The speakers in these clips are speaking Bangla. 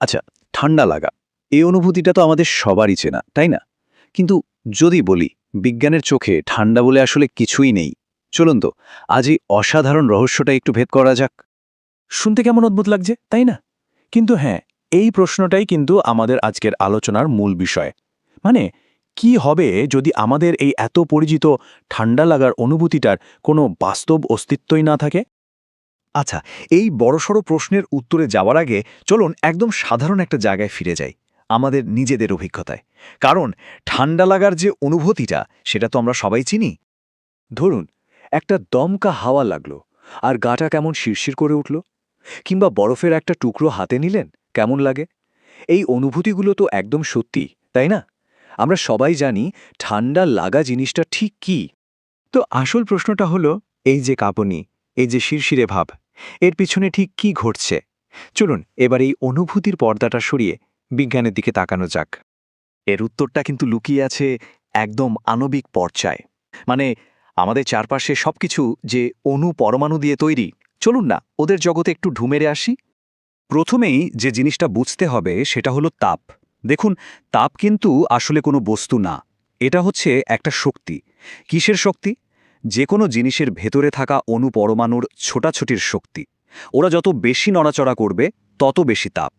আচ্ছা ঠান্ডা লাগা, এই অনুভূতিটা তো আমাদের সবারই চেনা, তাই না? কিন্তু যদি বলি, বিজ্ঞানের চোখে ঠান্ডা বলে আসলে কিছুই নেই। চলুন তো, আজ এই অসাধারণ রহস্যটা একটু ভেদ করা যাক। শুনতে কেমন অদ্ভুত লাগছে, তাই না? কিন্তু হ্যাঁ এই প্রশ্নটাই কিন্তু আমাদের আজকের আলোচনার মূল বিষয়। মানে কি হবে যদি আমাদের এই এত পরিচিত ঠান্ডা লাগার অনুভূতিটার কোনো বাস্তব অস্তিত্বই না থাকে? আচ্ছা এই বড়সড় প্রশ্নের উত্তরে যাওয়ার আগে চলুন একদম সাধারণ একটা জায়গায় ফিরে যাই, আমাদের নিজেদের অভিজ্ঞতায়। কারণ ঠান্ডা লাগার যে অনুভূতিটা, সেটা তো আমরা সবাই চিনি। ধরুন, একটা দমকা হাওয়া লাগল, আর গাটা কেমন শিরশির করে উঠল? কিংবা বরফের একটা টুকরো হাতে নিলেন, কেমন লাগে? এই অনুভূতিগুলো তো একদম সত্যি, তাই না? আমরা সবাই জানি ঠান্ডা লাগা জিনিসটা ঠিক কি। তো আসল প্রশ্নটা হলো, এই যে কাঁপনি, এই যে শিরশিরে ভাব এর পিছনে ঠিক কি ঘটছে? চলুন এবার এই অনুভূতির পর্দাটা সরিয়ে বিজ্ঞানের দিকে তাকানো যাক। এর উত্তরটা কিন্তু লুকিয়ে আছে একদম আণবিক পর্যায়। মানে আমাদের চারপাশে সবকিছু যে অণু পরমাণু দিয়ে তৈরি, চলুন না, ওদের জগতে একটু ঢুমেরে আসি। প্রথমেই যে জিনিসটা বুঝতে হবে সেটা হলো তাপ। দেখুন, তাপ কিন্তু আসলে কোনো বস্তু না। এটা হচ্ছে একটা শক্তি। কিসের শক্তি? যে কোনো জিনিসের ভেতরে থাকা অণু পরমাণুর ছোটাছুটির শক্তি। ওরা যত বেশি নড়াচড়া করবে, তত বেশি তাপ।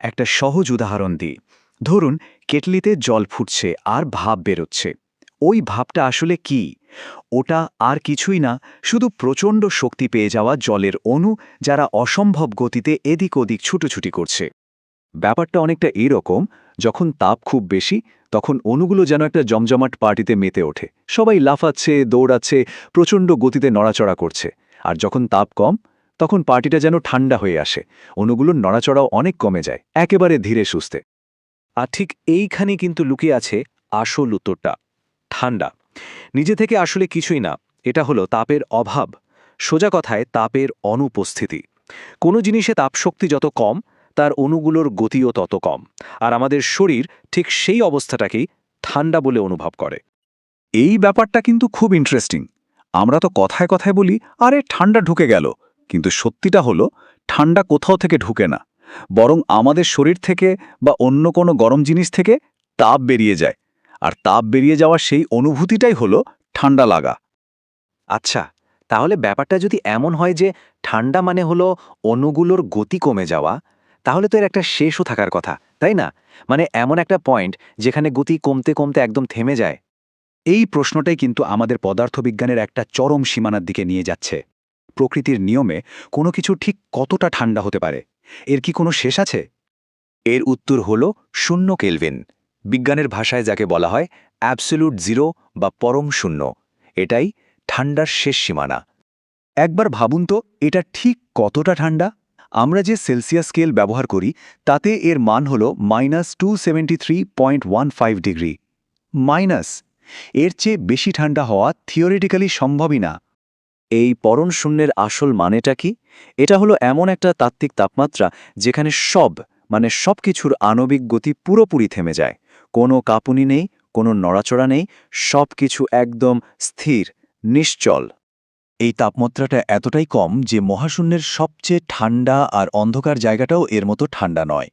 একটা সহজ উদাহরণ দিই। ধরুন, কেটলিতে জল ফুটছে আর ভাব বেরোচ্ছে। ওই ভাবটা আসলে কি? ওটা আর কিছুই না, শুধু প্রচণ্ড শক্তি পেয়ে যাওয়া জলের অণু যারা অসম্ভব গতিতে এদিক ওদিক ছুটোছুটি করছে। ব্যাপারটা অনেকটা এরকম, যখন তাপ খুব বেশি তখন অণুগুলো যেন একটা জমজমাট পার্টিতে মেতে ওঠে। সবাই লাফাচ্ছে, দৌড়াচ্ছে, প্রচণ্ড গতিতে নড়াচড়া করছে। আর যখন তাপ কম, তখন পার্টিটা যেন ঠান্ডা হয়ে আসে। অণুগুলোর নড়াচড়াও অনেক কমে যায়, একেবারে ধীরে সুস্থে। আর ঠিক এইখানে কিন্তু লুকিয়ে আছে আসল উত্তরটা ঠান্ডা নিজে থেকে আসলে কিছুই না, এটা হলো তাপের অভাব। সোজা কথায় তাপের অনুপস্থিতি। কোনো জিনিসে তাপশক্তি যত কম তার অণুগুলোর গতিও তত কম, আর আমাদের শরীর ঠিক সেই অবস্থাটাকেই ঠান্ডা বলে অনুভব করে। এই ব্যাপারটা কিন্তু খুব ইন্টারেস্টিং আমরা তো কথায় কথায় বলি, আরে, ঠান্ডা ঢুকে গেল। কিন্তু সত্যিটা হলো, ঠান্ডা কোথাও থেকে ঢুকে না, বরং আমাদের শরীর থেকে বা অন্য কোনো গরম জিনিস থেকে তাপ বেরিয়ে যায়, আর তাপ বেরিয়ে যাওয়া সেই অনুভূতিটাই হলো ঠান্ডা লাগা। আচ্ছা তাহলে ব্যাপারটা যদি এমন হয় যে ঠান্ডা মানে হলো অণুগুলোর গতি কমে যাওয়া তাহলে তো এর একটা শেষও থাকার কথা, তাই না? মানে এমন একটা পয়েন্ট যেখানে গতি কমতে কমতে একদম থেমে যায়। এই প্রশ্নটাই কিন্তু আমাদের পদার্থবিজ্ঞানের একটা চরম সীমানার দিকে নিয়ে যাচ্ছে। প্রকৃতির নিয়মে কোনো কিছু ঠিক কতটা ঠান্ডা হতে পারে? এর কি কোনো শেষ আছে? এর উত্তর হল শূন্য কেলভিন, বিজ্ঞানের ভাষায় যাকে বলা হয় অ্যাবসোলুট জিরো বা পরম শূন্য। এটাই ঠান্ডার শেষ সীমানা। একবার ভাবুন তো, এটা ঠিক কতটা ঠান্ডা? আমরা যে সেলসিয়াস স্কেল ব্যবহার করি, তাতে এর মান হল মাইনাস টু ডিগ্রি। মাইনাস, এর চেয়ে বেশি ঠান্ডা হওয়া থিওরিটিক্যালি সম্ভবই না। এই পরণ শূন্যের আসল মানেটা কি? এটা হলো এমন একটা তাত্ত্বিক তাপমাত্রা যেখানে সব মানে সব কিছুর আণবিক গতি পুরোপুরি থেমে যায়। কোনো কাঁপুনি নেই, কোনো নড়াচড়া নেই সব কিছু একদম স্থির, নিশ্চল। এই তাপমাত্রাটা এতটাই কম যে মহাশূন্যের সবচেয়ে ঠান্ডা আর অন্ধকার জায়গাটাও এর মতো ঠান্ডা নয়।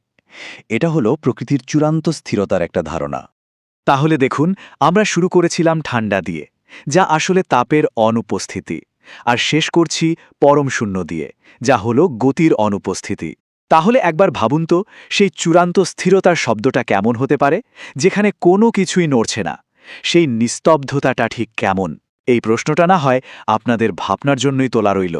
এটা হলো প্রকৃতির চূড়ান্ত স্থিরতার একটা ধারণা। তাহলে দেখুন, আমরা শুরু করেছিলাম ঠান্ডা দিয়ে, যা আসলে তাপের অনুপস্থিতি, আর শেষ করছি পরম শূন্য দিয়ে, যা হলো গতির অনুপস্থিতি। তাহলে একবার ভাবুন তো, সেই চূড়ান্ত স্থিরতার শব্দটা কেমন হতে পারে, যেখানে কোনো কিছুই নড়ছে না, সেই নিস্তব্ধতাটা ঠিক কেমন? এই প্রশ্নটা না হয় আপনাদের ভাবনার জন্যই তোলা রইল।